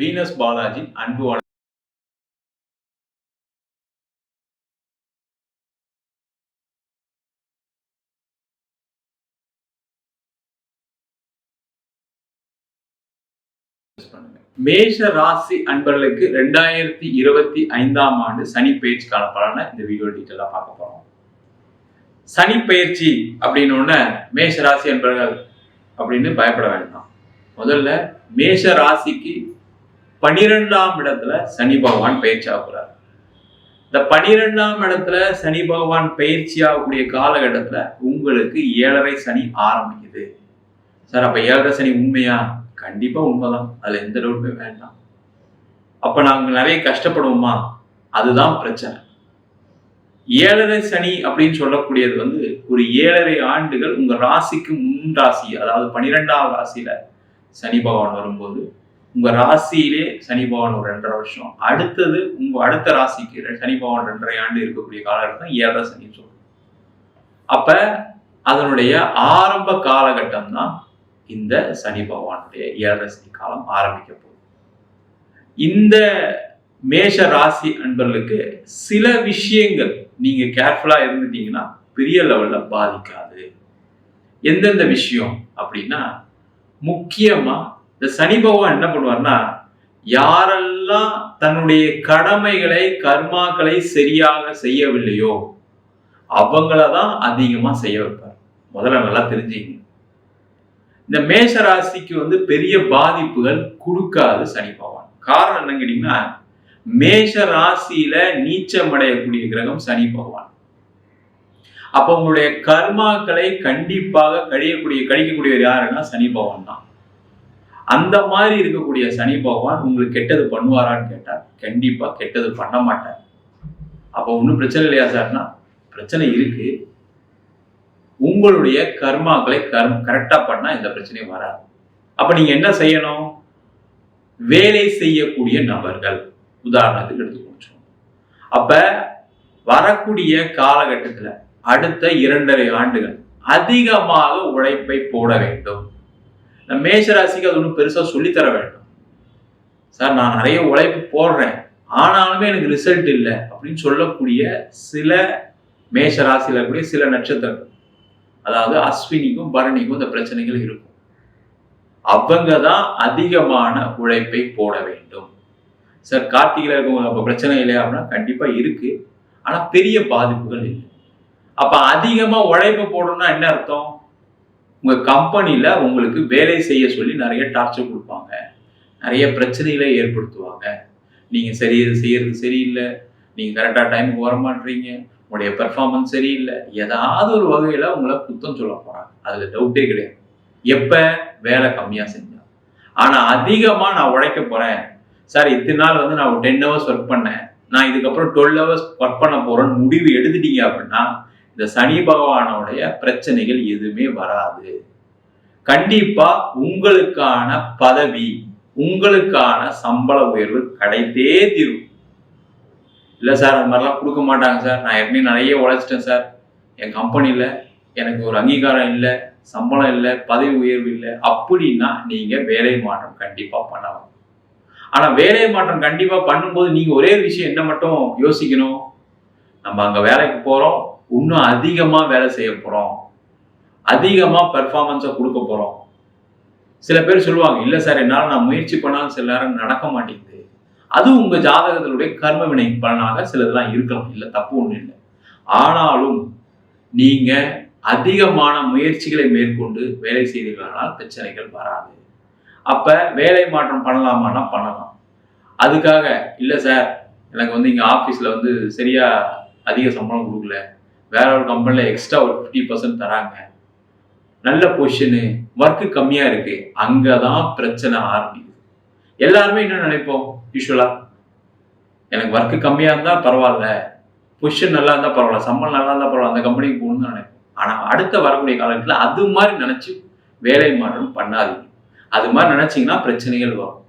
Venus Balaji அன்பு வணக்கம். மேஷ ராசி அன்பர்களுக்கு ரெண்டாயிரத்தி இருபத்தி ஐந்தாம் ஆண்டு சனி பயிற்சிக்கான பலனை இந்த வீடியோ டீட்டெயிலாக பார்க்க போகிறோம் சனி பயிற்சி அப்படின்னு மேஷ ராசி அன்பர்கள் அப்படின்னு பயப்பட வேண்டாம் முதல்ல மேஷ ராசிக்கு பனிரெண்டாம் இடத்துல சனி பகவான் பயிற்சி ஆகுறார் இந்த பனிரெண்டாம் இடத்துல சனி பகவான் பயிற்சி ஆகக்கூடிய காலகட்டத்தில் உங்களுக்கு ஏழரை சனி ஆரம்பிக்குது. சார் அப்போ ஏழரை சனி உண்மையா? கண்டிப்பாக உண்மைதான். அதில் எந்த டவுட்டுமே வேண்டாம். அப்போ நாங்கள் நிறைய கஷ்டப்படுவோமா? அதுதான் பிரச்சனை. ஏழரை சனி அப்படின்னு சொல்லக்கூடியது வந்து ஒரு ஏழரை ஆண்டுகள் உங்கள் ராசிக்கு முன் ராசி அதாவது பனிரெண்டாம் ராசியில் சனி பகவான் வரும்போது உங்க ராசியிலே சனி பகவான் ஒரு ரெண்டரை வருஷம். அடுத்தது உங்க அடுத்த ராசிக்கு சனி பகவான் ரெண்டரை ஆண்டு இருக்கக்கூடிய காலகட்டம் ஏழரை சனின்னு சொல்றோம். அப்ப அதனுடைய ஆரம்ப காலகட்டம் தான் இந்த சனி பகவானுடைய ஏழரை சனி காலம் ஆரம்பிக்க போகுது. இந்த மேஷ ராசி அன்பர்களுக்கு சில விஷயங்கள் நீங்க கேர்ஃபுல்லா இருந்துட்டீங்கன்னா பெரிய லெவல்ல பாதிக்காது. எந்தெந்த விஷயம் அப்படின்னா முக்கியமா இந்த சனி பகவான் என்ன பண்ணுவார்னா யாரெல்லாம் தன்னுடைய கடமைகளை கர்மாக்களை சரியாக செய்யவில்லையோ அவங்கள தான் அதிகமா செய்ய வைப்பார். முதல்ல நல்லா தெரிஞ்சுங்க இந்த மேஷ ராசிக்கு வந்து பெரிய பாதிப்புகள் கொடுக்காது சனி பகவான். காரணம் என்னன்னு கேட்டீங்கன்னா மேஷ ராசியில நீச்சமடையக்கூடிய கிரகம் சனி பகவான். அப்ப உங்களுடைய கர்மாக்களை கண்டிப்பாக கழியக்கூடிய கழிக்கக்கூடியவர் யாருன்னா சனி பகவான் தான். அந்த மாதிரி இருக்கக்கூடிய சனி பகவான் உங்களுக்கு கெட்டது பண்ணுவாரான்னு கேட்டார் கண்டிப்பா கெட்டது பண்ண மாட்டார். அப்ப ஒன்றும் பிரச்சனை இல்லையா சார்னா பிரச்சனை இருக்கு. உங்களுடைய கர்மாக்களை கர் கரெக்டா பண்ணா இந்த பிரச்சனையும் வராது. அப்ப நீங்க என்ன செய்யணும்? வேலை செய்யக்கூடிய நபர்கள். உதாரணத்துக்கு எடுத்துக்கோங்க. அப்ப வரக்கூடிய காலகட்டத்தில் அடுத்த இரண்டரை ஆண்டுகள் அதிகமாக உழைப்பை போட வேண்டும். இந்த மேஷராசிக்கு அது ஒன்றும் பெருசாக சொல்லித்தர வேண்டும். சார் நான் நிறைய உழைப்பு போடுறேன். ஆனாலுமே எனக்கு ரிசல்ட் இல்லை அப்படின்னு சொல்லக்கூடிய சில மேஷ ராசியில் இருக்கக்கூடிய சில நட்சத்திரங்கள். அதாவது அஸ்வினிக்கும் பரணிக்கும் இந்த பிரச்சனைகள் இருக்கும். அவங்க தான் அதிகமான உழைப்பை போட வேண்டும். சார் கார்த்திகையில் இருக்கவங்க அப்போ பிரச்சனை இல்லையா அப்படின்னா கண்டிப்பாக இருக்கு. ஆனால் பெரிய பாதிப்புகள் இல்லை. அப்போ அதிகமாக உழைப்பு போடணும்னா என்ன அர்த்தம்? உங்க கம்பெனியில் உங்களுக்கு வேலை செய்ய சொல்லி நிறைய டார்ச்சர் கொடுப்பாங்க. நிறைய பிரச்சனைகளை ஏற்படுத்துவாங்க. நீங்க சரி இது செய்யறது சரியில்லை. நீங்க கரெக்டா டைமுக்கு வர மாட்டீங்க உங்களுடைய பெர்ஃபார்மன்ஸ் சரியில்லை. ஏதாவது ஒரு வகையில உங்களை குத்தம் சொல்ல போறாங்க. அதுல டவுட்டே கிடையாது. எப்ப? வேலை கம்மியா செஞ்சா. ஆனா அதிகமா நான் உழைக்க போறேன். சார் இத்தனை நாள் வந்து நான் ஒரு டென் ஹவர்ஸ் ஒர்க் பண்ணேன். நான் இதுக்கப்புறம் டுவெல் ஹவர்ஸ் ஒர்க் பண்ண போறேன்னு முடிவு எடுத்துட்டீங்க அப்படின்னா இந்த சனி பகவானுடைய பிரச்சனைகள் எதுவுமே வராது. கண்டிப்பா உங்களுக்கான பதவி உங்களுக்கான சம்பள உயர்வு கிடைத்தே தீரும். இல்லை சார் அந்த மாதிரிலாம் கொடுக்க மாட்டாங்க சார். நான் ஏற்கனவே நிறைய உழைச்சிட்டேன் சார். என் கம்பெனியில் எனக்கு ஒரு அங்கீகாரம் இல்லை சம்பளம் இல்லை பதவி உயர்வு இல்லை. அப்படின்னா நீங்கள் வேலை மாற்றம் கண்டிப்பாக பண்ணலாம். ஆனால் வேலை மாற்றம் கண்டிப்பாக பண்ணும்போது நீங்கள் ஒரே விஷயம் என்ன மட்டும் யோசிக்கணும்? நம்ம அங்கே வேலைக்கு போகிறோம் இன்னும் அதிகமாக வேலை செய்ய போகிறோம் அதிகமாக பெர்ஃபார்மன்ஸை கொடுக்க போகிறோம் சில பேர் சொல்லுவாங்க இல்லை சார் என்னால் நான் முயற்சி பண்ணாலும் சில நேரம் நடக்க மாட்டேங்குது. அது உங்கள் ஜாதகத்தினுடைய கர்ம வினை பலனாக சிலதெல்லாம் இருக்கலாம். இல்லை தப்பு ஒன்றும் இல்லை. ஆனாலும் நீங்கள் அதிகமான முயற்சிகளை மேற்கொண்டு வேலை செய்தீர்களானால் பிரச்சனைகள் வராது. அப்போ வேலை மாற்றம் பண்ணலாமான்னா பண்ணலாம். அதுக்காக இல்லை சார் எனக்கு வந்து இங்கே ஆஃபீஸில் வந்து சரியாக அதிக சம்பளம் கொடுக்கல. வேற ஒரு கம்பெனில எக்ஸ்ட்ரா ஒரு ஃபிஃப்டி பர்சன்ட் தராங்க. நல்ல பொசிஷனு ஒர்க்கு கம்மியா இருக்கு. அங்கதான் பிரச்சனை ஆரம்பிக்குது. எல்லாருமே என்ன நினைப்போம்? யூஸ்வலா எனக்கு ஒர்க்கு கம்மியா இருந்தா பரவாயில்ல. பொசிஷன் நல்லா இருந்தா பரவாயில்ல. சம்பளம் நல்லா இருந்தா பரவாயில்ல. அந்த கம்பெனிக்கு போகணும்னு நினைப்போம். ஆனா அடுத்த வரக்கூடிய காலத்துல அது மாதிரி நினைச்சு வேலை மாற்றம் பண்ணாதீங்க. அது மாதிரி நினைச்சீங்கன்னா பிரச்சனைகள் வரும்.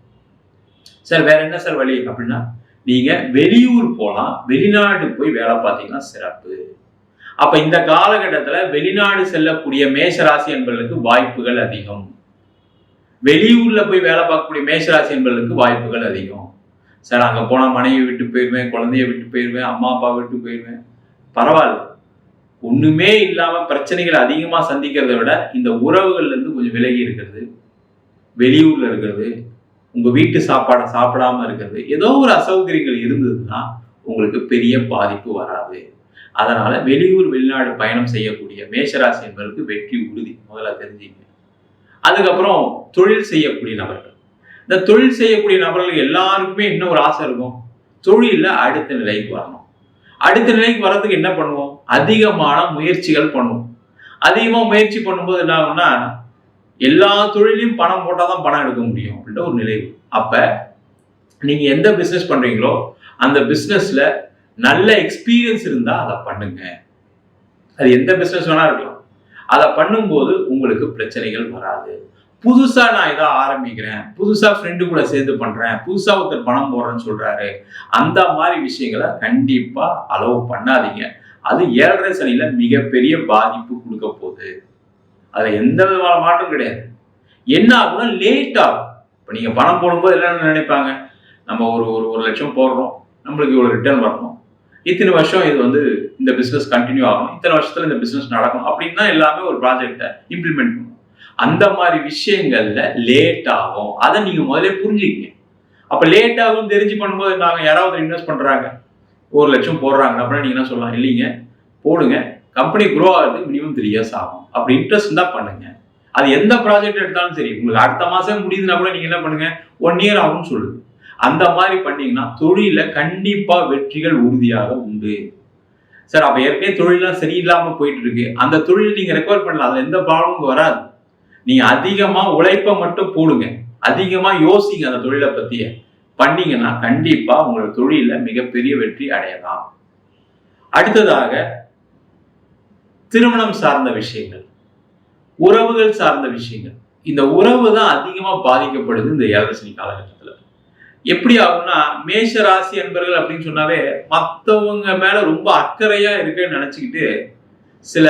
சார் வேற என்ன சார் வழி? அப்படின்னா நீங்க வெளியூர் போகலாம் வெளிநாடு போய் வேலை பார்த்தீங்கன்னா சிறப்பு. அப்ப இந்த காலகட்டத்துல வெளிநாடு செல்லக்கூடிய மேஷராசி என்பவர்களுக்கு வாய்ப்புகள் அதிகம். வெளியூர்ல போய் வேலை பார்க்கக்கூடிய மேஷராசி என்பவர்களுக்கு வாய்ப்புகள் அதிகம். சார் அங்க போனா மனைவி விட்டு போயிடுவேன் குழந்தைய விட்டு போயிடுவேன் அம்மா அப்பா விட்டு போயிடுவேன் பரவாயில்ல. ஒண்ணுமே இல்லாம பிரச்சனைகள் அதிகமா சந்திக்கிறத விட இந்த உறவுகள்ல இருந்து கொஞ்சம் விலகி இருக்கிறது. வெளியூர்ல இருக்கிறது உங்க வீட்டு சாப்பாடை சாப்பிடாம இருக்கிறது. ஏதோ ஒரு அசௌகரியங்கள் இருந்ததுன்னா உங்களுக்கு பெரிய பாதிப்பு வராது. அதனால வெளியூர் வெளிநாடு பயணம் செய்யக்கூடிய மேஷராசி என்பதற்கு வெற்றி உறுதி. முதல்ல தெரிஞ்சுங்க அதுக்கப்புறம் தொழில் செய்யக்கூடிய நபர்கள். இந்த தொழில் செய்யக்கூடிய நபர்கள் எல்லாருக்குமே என்ன ஒரு ஆசை இருக்கும். தொழிலில் அடுத்த நிலைக்கு வரணும். அடுத்த நிலைக்கு வர்றதுக்கு என்ன பண்ணுவோம்? அதிகமான முயற்சிகள் பண்ணுவோம். அதிகமாக முயற்சி பண்ணும்போது என்ன ஆகும்னா எல்லா தொழிலையும் பணம் போட்டால் தான் பணம் எடுக்க முடியும் அப்படின்ற ஒரு நிலை அப்போ நீங்கள் எந்த பிஸ்னஸ் பண்ணுறீங்களோ அந்த பிஸ்னஸில் நல்ல எக்ஸ்பீரியன்ஸ் இருந்தா அதை பண்ணுங்க. அது எந்த பிசினஸ் வேணா இருக்கலாம். அதை பண்ணும்போது உங்களுக்கு பிரச்சனைகள் வராது. புதுசா நான் ஏதோ ஆரம்பிக்கிறேன். புதுசா ஃப்ரெண்டு கூட சேர்ந்து பண்றேன். புதுசா ஒருத்தர் பணம் போடுறேன்னு சொல்றாரு. அந்த மாதிரி விஷயங்களை கண்டிப்பா அலோவ் பண்ணாதீங்க. அது ஏழரை சனியில மிகப்பெரிய பாதிப்பு கொடுக்க போகுது. அதுல எந்த விதமான மாற்றம் கிடையாது. என்ன ஆகும்னா லேட் ஆகும். இப்போ நீங்கள் பணம் போடும்போது என்ன நினைப்பாங்க? நம்ம ஒரு ஒரு ஒரு லட்சம் போடுறோம். நம்மளுக்கு இவ்வளோ ரிட்டர்ன் வரணும். இத்தனை வருஷம் இது வந்து இந்த பிசினஸ் கண்டினியூ ஆகும் இத்தனை வருஷத்துல இந்த பிசினஸ் நடக்கும் அப்படின்னு தான் எல்லாமே ஒரு ப்ராஜெக்டை இம்ப்ளிமெண்ட் பண்ணும் அந்த மாதிரி விஷயங்கள்ல லேட் ஆகும். அதை நீங்க முதல்ல புரிஞ்சுக்கங்க. அப்ப லேட் ஆகும் தெரிஞ்சு பண்ணும்போது நாங்க யாராவது இன்வெஸ்ட் பண்றாங்க ஒரு லட்சம் போடுறாங்க அப்படின்னா நீங்க என்ன சொல்லலாம்? இல்லைங்க. போடுங்க. கம்பெனி க்ரோ ஆகுறதுக்கு மினிமம் த்ரீ இயர்ஸ் ஆகும். அப்படி இன்ட்ரெஸ்ட் தான் பண்ணுங்க. அது எந்த ப்ராஜெக்ட் எடுத்தாலும் சரி. உங்களுக்கு அடுத்த மாசம் முடியுதுன்னா கூட நீங்க என்ன பண்ணுங்க? ஒன் இயர் ஆகும்னு சொல்லுங்க. அந்த மாதிரி பண்ணீங்கன்னா தொழில கண்டிப்பா வெற்றிகள் உறுதியாக உண்டு. சார் அப்ப ஏற்கனவே தொழிலாம் சரியில்லாம போயிட்டு இருக்கு அந்த தொழில் நீங்க ரெக்கவர் பண்ணலாம். அதுல எந்த ப்ராப்ளமும் வராது. நீங்க அதிகமா உழைப்ப மட்டும் போடுங்க. அதிகமா யோசிங்க அந்த தொழிலை பத்திய. பண்ணீங்கன்னா கண்டிப்பா உங்களோட தொழில மிகப்பெரிய வெற்றி அடையலாம். அடுத்ததாக திருமணம் சார்ந்த விஷயங்கள். உறவுகள் சார்ந்த விஷயங்கள். இந்த உறவு தான் அதிகமா பாதிக்கப்படுது இந்த ஏழரசனி காலகட்டம் எப்படி ஆகும்னா மேஷ ராசி என்பர்கள் அப்படின்னு சொன்னாவே மற்றவங்க மேல ரொம்ப அக்கறையா இருக்குன்னு நினைச்சுக்கிட்டு சில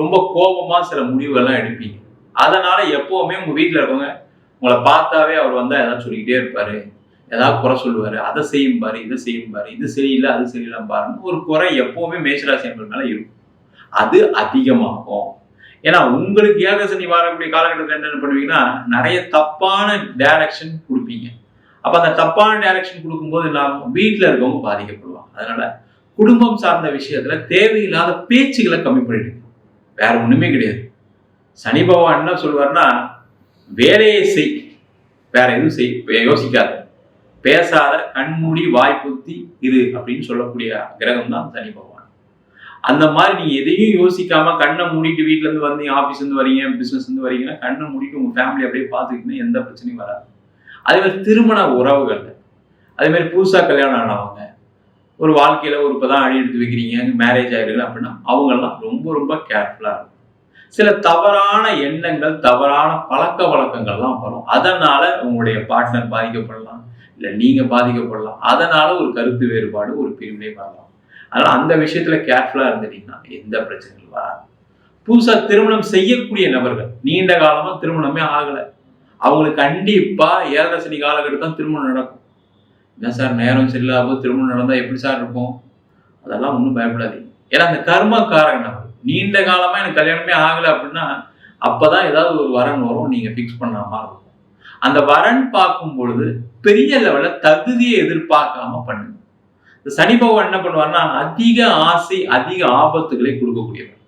ரொம்ப கோபமா சில முடிவுகள்லாம் எடுப்பீங்க. அதனால எப்பவுமே உங்க வீட்டில் இருக்கவங்க உங்களை பார்த்தாவே அவர் வந்தா ஏதாவது சொல்லிக்கிட்டே இருப்பாரு. ஏதாவது குறை சொல்லுவாரு. அதை செய்யும் பாரு இதை செய்யும் பாரு இது சரியில்லை அது சரியில்லாம் பாருன்னு ஒரு குறை எப்பவுமே மேஷராசி அன்பர்கள் மேல இருக்கும். அது அதிகமாகும். ஏன்னா உங்களுக்கு ஏகசனி வரக்கூடிய காலகட்டத்தில் என்ன பண்ணுவீங்கன்னா நிறைய தப்பான டைரக்ஷன் கொடுப்பீங்க. அப்போ அந்த தப்பான டைரக்ஷன் கொடுக்கும்போது என்ன ஆகும்? வீட்டில் இருக்கவங்க பாதிக்கப்படுவாங்க. அதனால குடும்பம் சார்ந்த விஷயத்துல தேவையில்லாத பேச்சுகளை கம்மி பண்ணிடுங்க வேற ஒண்ணுமே கிடையாது. சனி பகவான் என்ன சொல்வார்னா வேலையை செய். வேற எதுவும் செய். யோசிக்காத. பேசாத கண்மூடி வாய்ப்புத்தி இது அப்படின்னு சொல்லக்கூடிய கிரகம் தான் சனி பகவான். அந்த மாதிரி நீங்க எதையும் யோசிக்காம கண்ணை மூடிட்டு வீட்டுல இருந்து வந்தீங்க ஆபீஸ்ல இருந்து வரீங்க பிசினஸ் இருந்து வரீங்கன்னா கண்ணை மூடிட்டு உங்க ஃபேமிலி அப்படியே பார்த்துக்கிட்டீங்கன்னா எந்த பிரச்சனையும் வராது. அதே மாதிரி திருமண உறவுகள். அதே மாதிரி புதுசாக கல்யாணம் ஆனவங்க. ஒரு வாழ்க்கையில் ஒரு இப்பதான் அடி எடுத்து வைக்கிறீங்க மேரேஜ் ஆகிடுங்க அப்படின்னா அவங்கெல்லாம் ரொம்ப ரொம்ப கேர்ஃபுல்லாக இருக்கும். சில தவறான எண்ணங்கள் தவறான பழக்க வழக்கங்கள்லாம் வரும். அதனால் உங்களுடைய பார்ட்னர் பாதிக்கப்படலாம். இல்லை நீங்கள் பாதிக்கப்படலாம். அதனால் ஒரு கருத்து வேறுபாடு ஒரு பிரிவினை வரலாம். அதனால் அந்த விஷயத்தில் கேர்ஃபுல்லாக இருந்துட்டீங்கன்னா எந்த பிரச்சனையும் வராது. புதுசாக திருமணம் செய்யக்கூடிய நபர்கள் நீண்ட காலமாக திருமணமே ஆகலை. அவங்களுக்கு கண்டிப்பாக ஏழரை சனி காலகட்டம் தான் திருமணம் நடக்கும். என்ன சார் நேரம் சரியில்லாம திருமணம் நடந்தால் எப்படி சார் இருக்கும் அதெல்லாம் ஒன்றும் பயப்படாதீங்க. ஏன்னா அந்த கர்மக்காரங்க நபர் நீண்ட காலமாக எனக்கு கல்யாணமே ஆகலை அப்படின்னா அப்போ தான் ஏதாவது ஒரு வரன் வரும் நீங்கள் ஃபிக்ஸ் பண்ண மாதிரி இருக்கும். அந்த வரன் பார்க்கும் பொழுது பெரிய லெவலில் தகுதியை எதிர்பார்க்காம பண்ணுங்க. இந்த சனி பகவான் என்ன பண்ணுவார்னா அதிக ஆசை அதிக ஆபத்துகளை கொடுக்கக்கூடியவர்.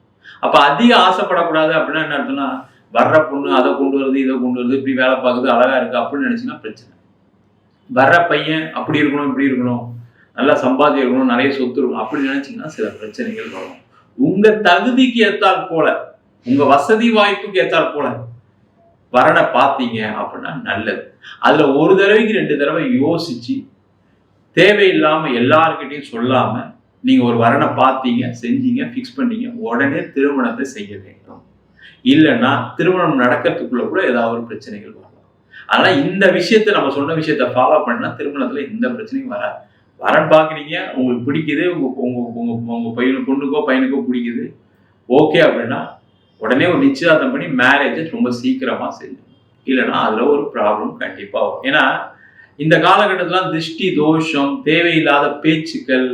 அப்போ அதிக ஆசைப்படக்கூடாது அப்படின்னா என்ன அர்த்தம்னா வர்ற பொண்ணு அதை கொண்டு வருது இதை கொண்டு வருது இப்படி வேலை பார்க்குது அழகா இருக்கு அப்படின்னு நினைச்சீங்கன்னா பிரச்சனை. வர்ற பையன் அப்படி இருக்கணும் இப்படி இருக்கணும் நல்லா சம்பாதி இருக்கணும் நிறைய சொத்து இருக்கணும் அப்படின்னு நினைச்சீங்கன்னா சில பிரச்சனைகள் வரும். உங்க தகுதிக்கு ஏத்தால் போல உங்க வசதி வாய்ப்புக்கு ஏத்தால் போல வரனை பார்த்தீங்க அப்படின்னா நல்லது. அதுல ஒரு தடவைக்கு ரெண்டு தடவை யோசிச்சு தேவையில்லாம எல்லாருக்கிட்டையும் சொல்லாம நீங்க ஒரு வரனை பார்த்தீங்க செஞ்சீங்க ஃபிக்ஸ் பண்ணீங்க உடனே திருமணத்தை செய்ய வேண்டும். இல்லைன்னா திருமணம் நடக்கிறதுக்குள்ள கூட ஏதாவது ஒரு பிரச்சனைகள் வரலாம். ஆனால் இந்த விஷயத்தை நம்ம சொன்ன விஷயத்த ஃபாலோ பண்ணா திருமணத்துல எந்த பிரச்சனையும் வராது. வரன் பார்க்குறீங்க உங்களுக்கு பிடிக்குது உங்க உங்க உங்க உங்க பையனு பொண்ணுக்கோ பையனுக்கோ பிடிக்குது. ஓகே அப்படின்னா உடனே ஒரு நிச்சயதார்த்தம் பண்ணி மேரேஜை ரொம்ப சீக்கிரமா செய்யும் இல்லைன்னா அதுல ஒரு ப்ராப்ளம் கண்டிப்பா வரும். ஏன்னா இந்த காலகட்டத்திலாம் திருஷ்டி தோஷம் தேவையில்லாத பேச்சுக்கள்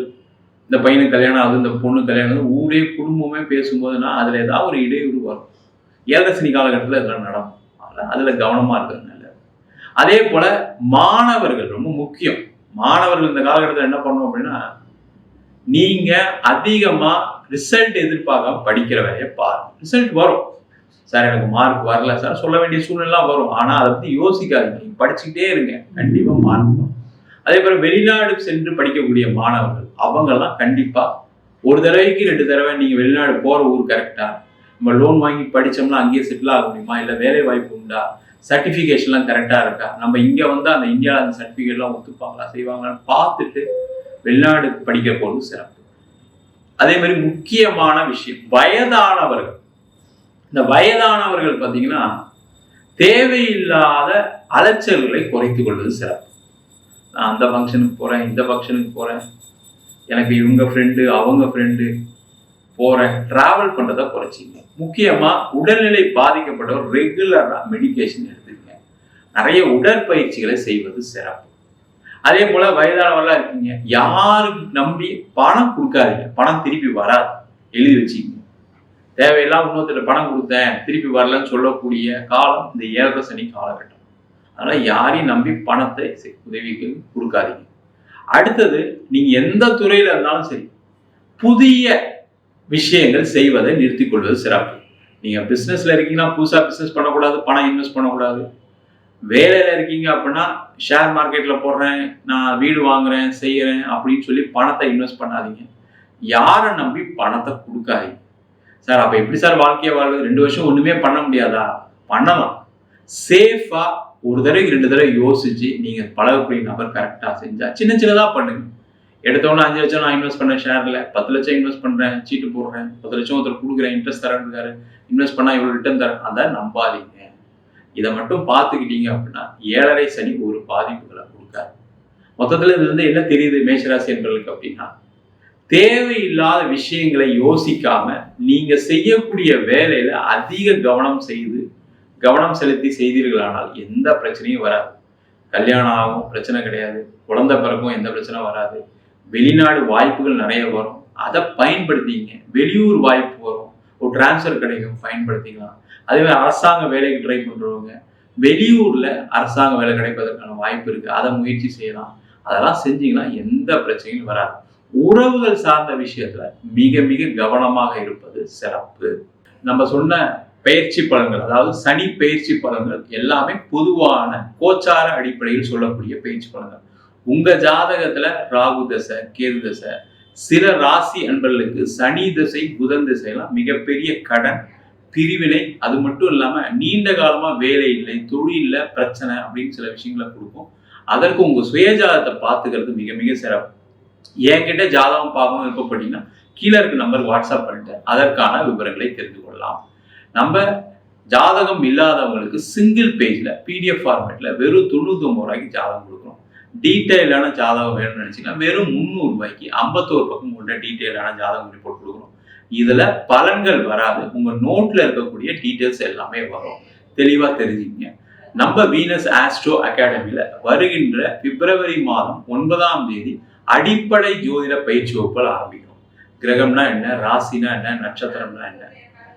இந்த பையனுக்கு கல்யாணம் ஆகுது இந்த பொண்ணு கல்யாணம் ஊரே குடும்பமே பேசும்போதுனா அதில் ஏதாவது ஒரு இடையூறு வரும். ஏழரசனி காலகட்டத்தில் இதெல்லாம் நடக்கும். அதனால அதில் கவனமாக இருக்கிறது நல்லது. அதே போல் மாணவர்கள் ரொம்ப முக்கியம். மாணவர்கள் இந்த காலகட்டத்தில் என்ன பண்ணணும் அப்படின்னா நீங்கள் அதிகமாக ரிசல்ட் எதிர்பார்க்காம படிக்கிற வேலையை பாருங்க. ரிசல்ட் வரும். சார் எனக்கு மார்க் வரல. சார் சொல்ல வேண்டிய சூழ்நிலாம் வரும். ஆனால் அதை பற்றி யோசிக்காதீங்க. நீங்கள் படிச்சுக்கிட்டே இருங்க. கண்டிப்பாக மார்க் வரும். அதே போல வெளிநாடு சென்று படிக்கக்கூடிய மாணவர்கள் அவங்கெல்லாம் கண்டிப்பாக ஒரு தடவைக்கு ரெண்டு தடவை நீங்கள் வெளிநாடு போகிற ஊர் கரெக்டாக நம்ம லோன் வாங்கி படித்தோம்னா அங்கேயே செட்டில் ஆக முடியுமா? இல்லை வேலை வாய்ப்பு உண்டா? சர்டிஃபிகேஷன்லாம் கரெக்டாக இருக்கா? நம்ம இங்கே வந்து அந்த இந்தியாவில் அந்த சர்டிஃபிகேட்லாம் ஒத்துப்பாங்களா? செய்வாங்களான்னு பார்த்துட்டு வெளிநாடு படிக்க போகிறது சிறப்பு. அதே மாதிரி முக்கியமான விஷயம் வயதானவர்கள். இந்த வயதானவர்கள் பார்த்தீங்கன்னா தேவையில்லாத அலைச்சல்களை குறைத்து கொள்வது சிறப்பு. நான் அந்த ஃபங்க்ஷனுக்கு போகிறேன் இந்த ஃபங்க்ஷனுக்கு போகிறேன் எனக்கு இவங்க ஃப்ரெண்டு அவங்க ஃப்ரெண்டு போகிறேன் ட்ராவல் பண்ணுறத குறைச்சிங்க. முக்கியமாக உடல்நிலை பாதிக்கப்பட்டவர் ரெகுலராக மெடிக்கேஷன் எடுத்துக்கங்க. நிறைய உடற்பயிற்சிகளை செய்வது சிறப்பு. அதே போல் வயதானவர்களாக இருக்கீங்க. யாருக்கு நம்பி பணம் கொடுக்காதீங்க. பணம் திருப்பி வராது. எழுதி வச்சுக்கங்க. தேவையெல்லாம் இன்னொருத்தர் பணம் கொடுத்தேன் திருப்பி வரலன்னு சொல்லக்கூடிய காலம் இந்த ஏழரை சனி காலகட்டம். அதனால் யாரையும் நம்பி பணத்தை உதவிக்கு கொடுக்காதீங்க. அடுத்தது நீங்கள் எந்த துறையில் இருந்தாலும் சரி புதிய விஷயங்கள் செய்வதை நிறுத்திக் கொள்வது சிறப்பு. நீங்கள் பிஸ்னஸில் இருக்கீங்கன்னா புதுசாக பிஸ்னஸ் பண்ணக்கூடாது பணம் இன்வெஸ்ட் பண்ணக்கூடாது. வேலையில் இருக்கீங்க அப்படின்னா ஷேர் மார்க்கெட்டில் போடுறேன் நான் வீடு வாங்குறேன் செய்கிறேன் அப்படின்னு சொல்லி பணத்தை இன்வெஸ்ட் பண்ணாதீங்க. யாரை நம்பி பணத்தை கொடுக்காதீங்க. சார் அப்போ எப்படி சார் வாழ்க்கையை வாழ்வது? ரெண்டு வருஷம் ஒன்றுமே பண்ண முடியாதா? பண்ணலாம். சேஃபாக ஒரு தடவை ரெண்டு தடவை யோசிச்சு நீங்கள் பழகக்கூடிய நபர் கரெக்டாக செஞ்சால் சின்ன சின்னதாக பண்ணுங்க. எடுத்தவொன்னே அஞ்சு லட்சம் நான் இன்வெஸ்ட் பண்ணேன் ஷேர்ல பத்து லட்சம் இன்வெஸ்ட் பண்றேன் சீட்டு போடுறேன். பத்து லட்சம் ஒருத்தர் கொடுக்குறேன் இன்ட்ரெஸ்ட் தரேன் இன்வெஸ்ட் பண்ணா இவ்வளவு ரிட்டர்ன் தரேன். அதை நம்பாதீங்க. இதை மட்டும் பார்த்துக்கிட்டீங்க அப்படின்னா ஏழரை சனி ஒரு பாதிப்புகளை கொடுக்காது. மொத்தத்துல இதுல இருந்து என்ன தெரியுது மேஷராசி என்பவர்களுக்கு அப்படின்னா தேவையில்லாத விஷயங்களை யோசிக்காம நீங்க செய்யக்கூடிய வேலையில அதிக கவனம் செய்து கவனம் செலுத்தி செய்தீர்களானால் எந்த பிரச்சனையும் வராது. கல்யாணம் ஆகும் பிரச்சனை கிடையாது. குழந்தை பிறக்கும் எந்த பிரச்சனையும் வராது. வெளிநாடு வாய்ப்புகள் நிறைய வரும். அதை பயன்படுத்திங்க. வெளியூர் வாய்ப்பு வரும். ஒரு டிரான்ஸ்ஃபர் கிடைக்கும் பயன்படுத்திக்கலாம். அதே மாதிரி அரசாங்க வேலைக்கு ட்ரை பண்ணுறவங்க வெளியூர்ல அரசாங்க வேலை கிடைப்பதற்கான வாய்ப்பு இருக்குது அதை முயற்சி செய்யலாம். அதெல்லாம் செஞ்சீங்கன்னா எந்த பிரச்சனையும் வராது. உறவுகள் சார்ந்த விஷயத்துல மிக மிக கவனமாக இருப்பது சிறப்பு. நம்ம சொன்ன பயிற்சி பலன்கள் அதாவது சனி பயிற்சி பலன்கள் எல்லாமே பொதுவான கோச்சார அடிப்படையில் சொல்லக்கூடிய பயிற்சி பலன்கள். உங்க ஜாதகத்துல ராகு தசை கேது தசை சில ராசி அன்பர்களுக்கு சனி திசை புதன் திசைலாம் மிகப்பெரிய கடன் பிரிவினை. அது மட்டும் இல்லாம நீண்ட காலமா வேலை இல்லை தொழில்ல பிரச்சனை அப்படின்னு சில விஷயங்களை கொடுக்கும். அதற்கு உங்க சுயஜாதத்தை பார்த்துக்கிறது மிக மிக சிறப்பு. என்கிட்ட ஜாதகம் பார்க்கணும் விருப்பப்பட்டீங்கன்னா கீழே இருக்க நம்பர் வாட்ஸ்அப் பண்ணிட்டு அதற்கான விவரங்களை தெரிந்து கொள்ளலாம். நம்ம ஜாதகம் இல்லாதவங்களுக்கு சிங்கிள் பேஜ்ல பிடிஎஃப் ஃபார்மேட்ல வெறும் தொண்ணூத்தி ஒன்பது ரூபாய்க்கு ஜாதகம் கொடுக்குறோம். டீட்டெயிலான ஜாதகம் வேணும்னு நினச்சிங்கன்னா வெறும் முந்நூறு ரூபாய்க்கு ஐம்பத்தோரு பக்கம் கொண்ட டீட்டெயிலான ஜாதகம் ரிப்போர்ட் கொடுக்குறோம் இதில் பலன்கள் வராது. உங்கள் நோட்டில் இருக்கக்கூடிய டீட்டெயில்ஸ் எல்லாமே வரும். தெளிவாக தெரிஞ்சுக்கங்க. நம்ம வீனஸ் ஆஸ்ட்ரோ அகாடமியில் வருகின்ற பிப்ரவரி மாதம் ஒன்பதாம் தேதி அடிப்படை ஜோதிட பயிற்சி வகுப்புகள் ஆரம்பிக்கிறோம் கிரகம்னா என்ன? ராசினா என்ன? நட்சத்திரம்னா என்ன?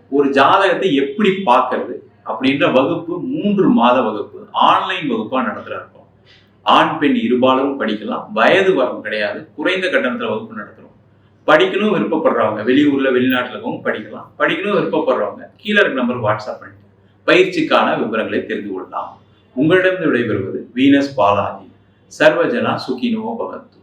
ஒரு ஜாதகத்தை எப்படி பார்க்கறது? அப்படின்ற வகுப்பு மூன்று மாத வகுப்பு. ஆன்லைன் வகுப்பாக நடத்துற ஆண் பெண் இருபாலரும் படிக்கலாம். வயது வரம் கிடையாது. குறைந்த கட்டணத்தில் வகுப்பு நடத்துகிறோம் படிக்கணும் விருப்பப்படுறவங்க வெளியூர்ல வெளிநாட்டில் இருக்கவங்க படிக்கலாம். படிக்கணும் விருப்பப்படுறவங்க கீழே இருக்க நம்பர் வாட்ஸ்அப் பண்ணிட்டு பயிற்சிக்கான விவரங்களை தெரிந்து கொள்ளலாம். உங்களிடம் விடைபெறுவது வீனஸ் பாலாஜி. சர்வஜனா சுகினோ பகத்து